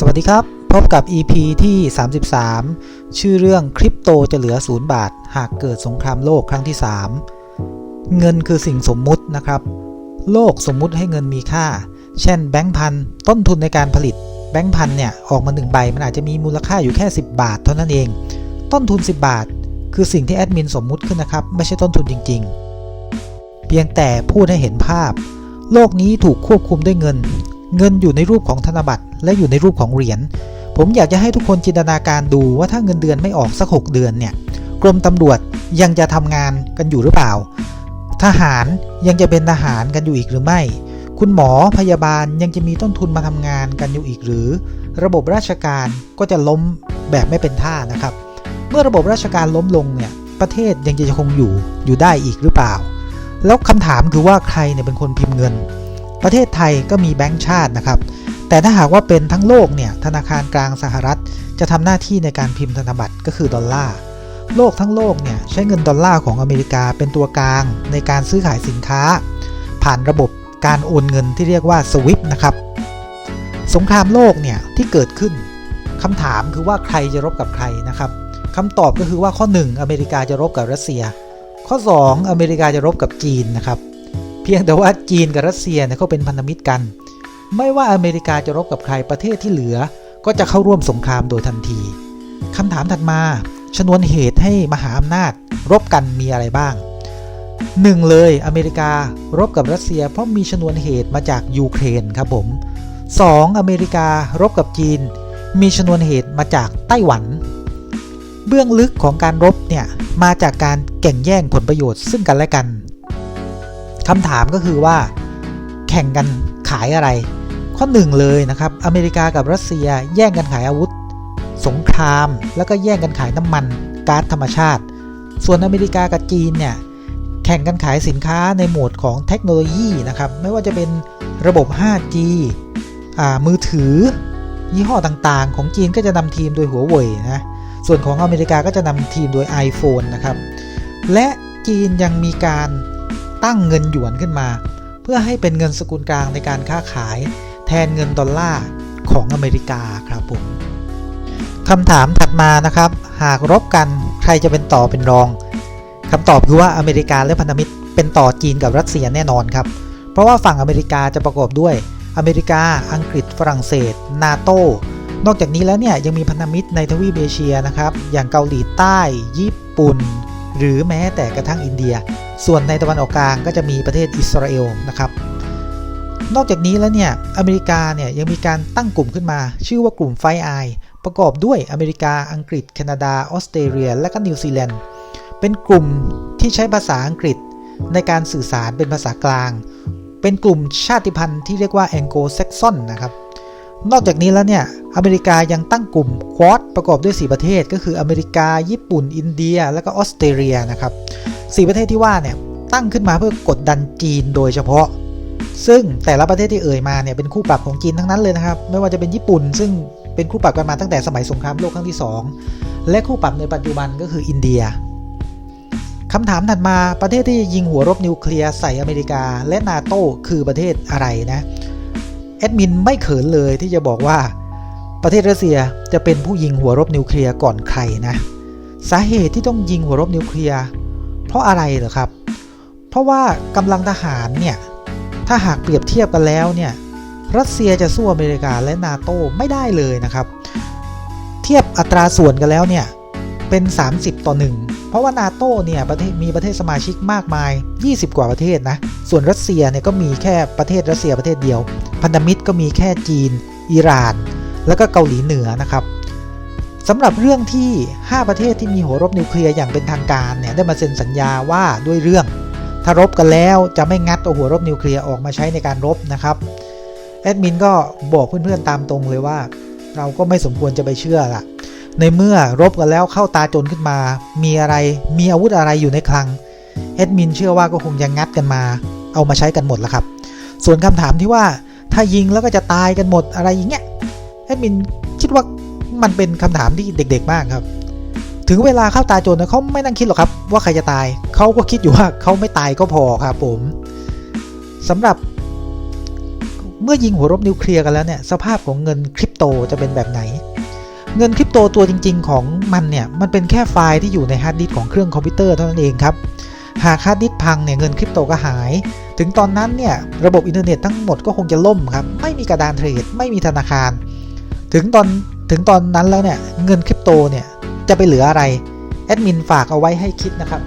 สวัสดีครับ พบกับ EP ที่ 33 ชื่อเรื่องคริปโตจะเหลือ 0 บาท หากเกิดสงครามโลกครั้งที่ 3 เงินคือสิ่งสมมุตินะครับ โลกสมมุติให้เงินมีค่า เช่นแบงค์พันต้นทุนในการผลิต แบงค์พันเนี่ย ออกมา 1 ใบ มันอาจจะมีมูลค่าอยู่แค่ 10 บาทเท่านั้นเอง ต้นทุน 10 บาท คือสิ่งที่แอดมินสมมุติขึ้นนะครับ ไม่ใช่ต้นทุนจริง ๆ เพียงแต่พูดให้เห็นภาพ โลกนี้ถูกควบคุมด้วยเงิน เงินอยู่ในรูปของธนบัตร และอยู่ในรูปของเหรียญ ผมอยากจะให้ทุกคนจินตนาการดูว่าถ้าเงินเดือนไม่ออกสัก 6 เดือนเนี่ย กรมตำรวจยังจะทำงานกันอยู่หรือเปล่า ทหารยังจะเป็นทหารกันอยู่อีกหรือไม่ คุณหมอพยาบาลยังจะมีต้นทุนมาทำงานกันอยู่อีกหรือ ระบบราชการก็จะล้มแบบไม่เป็นท่านะครับ เมื่อระบบราชการล้มลงเนี่ย ประเทศยังจะคงอยู่อยู่ได้อีกหรือเปล่า แล้วคำถามคือว่าใครเนี่ยเป็นคนพิมพ์เงินประเทศไทยก็มีแบงก์ชาตินะครับ แต่ถ้าหากว่าเป็นทั้งโลกเนี่ยธนาคารกลางสหรัฐ จะทำหน้าที่ในการพิมพ์ธนบัตรก็คือดอลลาร์โลกทั้งโลกเนี่ยใช้เงินดอลลาร์ของอเมริกาเป็นตัวกลางในการซื้อขายสินค้า ผ่านระบบการโอนเงินที่เรียกว่า SWIFT นะครับสงครามโลกเนี่ยที่เกิดขึ้นคำถามคือว่าใครจะรบกับใครนะครับคำตอบก็คือว่าข้อ 1 อเมริกาจะรบกับรัสเซีย ข้อ 2 อเมริกาจะรบกับจีนนะครับ เพียงแต่ว่าจีนกับรัสเซียเนี่ยเขาเป็นพันธมิตรกัน ไม่ว่าอเมริกาจะรบกับใครประเทศที่เหลือ ก็จะเข้าร่วมสงครามโดยทันทีคำถามถัดมา ชนวนเหตุให้มหาอำนาจ รบกันมีอะไรบ้าง 1. เลยอเมริการบกับรัสเซีย เพราะมีชนวนเหตุมาจากยูเครนครับผม 2. อเมริการบกับจีน มีชนวนเหตุมาจากไต้หวัน เบื้องลึกของการรบเนี่ยมาจากการแข่งแย่งผลประโยชน์ซึ่งกันและกันคำถามก็คือว่า แข่งกันขายอะไร ข้อหนึ่งเลยนะครับอเมริกากับรัสเซียแย่งกันขายอาวุธ สงคราม แล้วก็แย่งกันขายน้ำมันก๊าซธรรมชาติ ส่วนอเมริกากับจีนเนี่ยแข่งกันขายสินค้าในโหมดของเทคโนโลยีนะครับไม่ว่าจะเป็นระบบ 5G มือถือ ยี่ห้อต่างๆ ของจีนก็จะนำทีมโดยหัวเว่ยนะส่วนของอเมริกาก็จะนำทีมโดย iPhone นะครับและจีนยังมีการตั้งเงินหยวนขึ้นมา เพื่อให้เป็นเงินสกุลกลางในการค้าขาย แทนเงินดอลลาร์ของอเมริกาครับผมคำถามถัดมานะครับ หากรบกันใครจะเป็นต่อเป็นรองคำตอบคือว่าอเมริกาและพันธมิตรเป็นต่อจีนกับรัสเซียแน่นอนครับ เพราะว่าฝั่งอเมริกาจะประกอบด้วยอเมริกา อังกฤษ ฝรั่งเศส นาโตนอกจากนี้แล้วเนี่ยยังมีพันธมิตรในทวีปเอเชียนะครับ อย่างเกาหลีใต้ ญี่ปุ่น หรือแม้แต่กระทั่งอินเดีย ส่วนในตะวันออกกลางก็จะมีประเทศอิสราเอลนะครับ นอกจากนี้แล้วเนี่ยอเมริกาเนี่ยยังมีการตั้งกลุ่มขึ้นมา ชื่อว่ากลุ่มไฟไอประกอบด้วยอเมริกาอังกฤษ แคนาดา ออสเตรเลีย และก็นิวซีแลนด์เป็นกลุ่มที่ใช้ภาษาอังกฤษในการสื่อสารเป็นภาษากลาง เป็นกลุ่มชาติพันธุ์ที่เรียกว่าแองโกลแซกซอนนะครับ นอกจากนี้แล้วเนี่ย อเมริกายังตั้งกลุ่มควอดประกอบด้วย 4 ประเทศ ก็คืออเมริกา ญี่ปุ่น อินเดีย และก็ออสเตรเลียนะครับสประเทศที่ว่าเนี่ยตั้งขึ้นมาเพื่อกดดันจีนโดยเฉพาะ ซึ่งแต่ละประเทศที่เอ่ยมาเนี่ยเป็นคู่ปรับของจีนทั้งนั้นเลยนะครับ ไม่ว่าจะเป็นญี่ปุ่น ซึ่งเป็นคู่ปรับกันมาตั้งแต่สมัยสงครามโลกครั้งที่ 2 และคู่ปรับในปัจจุบันก็คืออินเดียคำถามถัดมาประเทศที่ยิงหัวรบนิวเคลียร์ใส่อเมริกาและนาโต้คือประเทศอะไรนะแอดมินไม่เขินเลยที่จะบอกว่าประเทศรัสเซียจะเป็นผู้ยิงหัวรบนิวเคลียร์ก่อนใครนะ สาเหตุที่ต้องยิงหัวรบนิวเคลียร์เพราะอะไรเหรอครับ เพราะว่ากำลังทหารเนี่ย ถ้าหากเปรียบเทียบกันแล้วเนี่ยรัสเซียจะสู้อเมริกาและนาโต้ไม่ได้เลยนะครับ เทียบอัตราส่วนกันแล้วเนี่ยเป็น 30 ต่อ 1 เพราะว่านาโต้เนี่ยประเทศมีประเทศสมาชิกมากมาย 20 กว่าประเทศนะ ส่วนรัสเซียเนี่ยก็มีแค่ประเทศรัสเซียประเทศเดียว พันธมิตรก็มีแค่จีน อิหร่าน แล้วก็เกาหลีเหนือนะครับสำหรับเรื่องที่ 5 ประเทศที่มีหัวรบนิวเคลียร์อย่างเป็นทางการเนี่ยได้มาเซ็นสัญญาว่าด้วยเรื่อง ถ้ารบกันแล้วจะไม่งัดตัวหัวรบนิวเคลียร์ออกมาใช้ในการรบนะครับแอดมินก็บอกเพื่อนๆตามตรงเลยว่า เราก็ไม่สมควรจะไปเชื่อละในเมื่อรบกันแล้วเข้าตาจนขึ้นมา มีอะไรมีอาวุธอะไรอยู่ในคลังเอดมินเชื่อว่าก็คงยังงัดกันมา เอามาใช้กันหมดแล้วครับ ส่วนคำถามที่ว่าถ้ายิงแล้วก็จะตายกันหมดอะไรอย่างเงี้ยเอดมินคิดว่ามันเป็นคำถามที่เด็ก ๆ มากครับ ถึงเวลาเข้าตาจนเขาไม่นั่งคิดหรอกครับ ว่าใครจะตายเขาก็คิดอยู่ว่าเขาไม่ตายก็พอครับผมสำหรับเมื่อยิงหัวรบนิวเคลียร์กันแล้วเนี่ยสภาพของเงินคริปโตจะเป็นแบบไหน เงินคริปโตตัวจริง ๆ ของมันเนี่ยมันเป็นแค่ไฟล์ที่อยู่ในฮาร์ดดิสก์ของเครื่องคอมพิวเตอร์เท่านั้นเองครับหากฮาร์ดดิสก์พังเนี่ยเงินคริปโตก็หาย ถึงตอนนั้นเนี่ยระบบอินเทอร์เน็ตทั้งหมดก็คงจะล่มครับไม่มีกระดานเทรดไม่มีธนาคาร ถึงตอนถึงตอนนั้นแล้วเนี่ยเงินคริปโตเนี่ย จะไปเหลืออะไรแอดมินฝากเอาไว้ให้คิดนะครับ